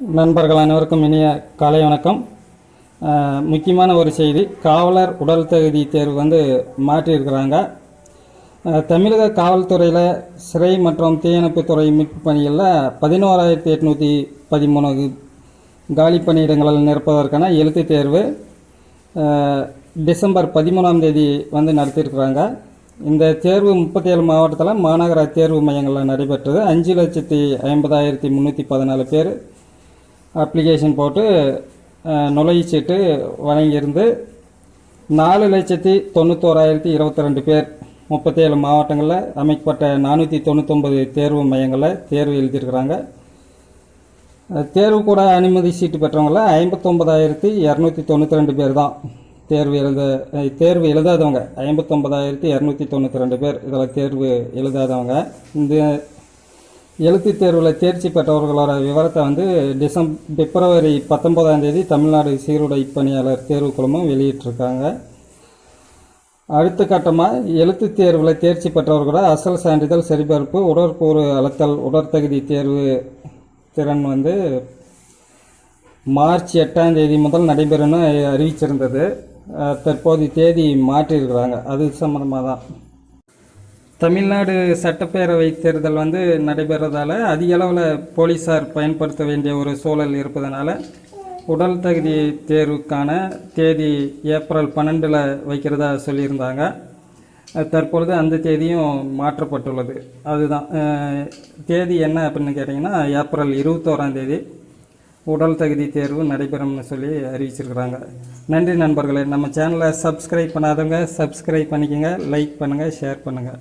நண்பர்கள் அனைவருக்கும் இனிய காலை வணக்கம். முக்கியமான ஒரு செய்தி காவலர் உடல் தகுதி தேர்வு வந்து மாற்றியிருக்கிறாங்க. தமிழக காவல்துறையில் சிறை மற்றும் தீயணைப்பு துறை மீட்பு பணிகளில் பதினோராயிரத்தி எட்நூற்றி பதிமூணு காலி பணியிடங்களில் நிரப்பதற்கான எழுத்துத் தேர்வு டிசம்பர் பதிமூணாம் தேதி வந்து நடத்தியிருக்கிறாங்க. இந்த தேர்வு முப்பத்தி ஏழு மாவட்டத்தில் மாநகர தேர்வு மையங்களில் நடைபெற்றது. அஞ்சு லட்சத்தி ஐம்பதாயிரத்தி முந்நூற்றி பதினாலு பேர். அப்ளிகேஷன் போட்டு அஹ், நுழைவுச்சீட்டு வழங்கியிருந்து நாலு லட்சத்தி தொண்ணூத்தோராயிரத்தி இருபத்தி ரெண்டு பேர் முப்பத்தேழு மாவட்டங்களில் அமைக்கப்பட்ட நானூற்றி தொண்ணூத்தொம்பது தேர்வு மையங்களில் தேர்வு எழுதியிருக்கிறாங்க. தேர்வு கூட அனுமதி சீட்டு பெற்றவங்கள ஐம்பத்தொம்பதாயிரத்தி இரநூத்தி தொண்ணூற்றி ரெண்டு பேர் தான் தேர்வு எழுத தேர்வு எழுதாதவங்க. ஐம்பத்தொம்பதாயிரத்தி இரநூத்தி தொண்ணூற்றி ரெண்டு பேர் இதில் தேர்வு எழுதாதவங்க. இந்த எழுத்து தேர்வில் தேர்ச்சி பெற்றவர்களோட விவரத்தை வந்து டிசம் பிப்ரவரி பத்தொன்பதாம் தேதி தமிழ்நாடு சீருடை பணியாளர் தேர்வு குழுமம் வெளியிட்டிருக்காங்க. அடுத்த கட்டமாக எழுத்து தேர்வில் தேர்ச்சி பெற்றவர்களோட அசல் சான்றிதழ் சரிபார்ப்பு உடற்கூறு அளத்தல் உடற்தகுதி தேர்வு திறன் வந்து மார்ச் எட்டாம் தேதி முதல் நடைபெறும்னு அறிவிச்சிருந்தது. தற்போது தேதி மாற்றியிருக்கிறாங்க. அது சம்மந்தமாக தான் தமிழ்நாடு சட்டப்பேரவை தேர்தல் வந்து நடைபெறதால அதிக அளவில் போலீஸார் பயன்படுத்த வேண்டிய ஒரு சூழல் இருப்பதனால உடல் தகுதி தேர்வுக்கான தேதி ஏப்ரல் பன்னெண்டில் வைக்கிறதா சொல்லியிருந்தாங்க. தற்பொழுது அந்த தேதியும் மாற்றப்பட்டுள்ளது. அதுதான். தேதி என்ன அப்படின்னு கேட்டிங்கன்னா ஏப்ரல் இருபத்தோராந்தேதி உடல் தகுதி தேர்வு நடைபெறும்னு சொல்லி அறிவிச்சிருக்கிறாங்க. நன்றி நண்பர்களே. நம்ம சேனலை சப்ஸ்கிரைப் பண்ணாதவங்க சப்ஸ்கிரைப் பண்ணிக்கோங்க லைக் பண்ணுங்கள் ஷேர் பண்ணுங்கள்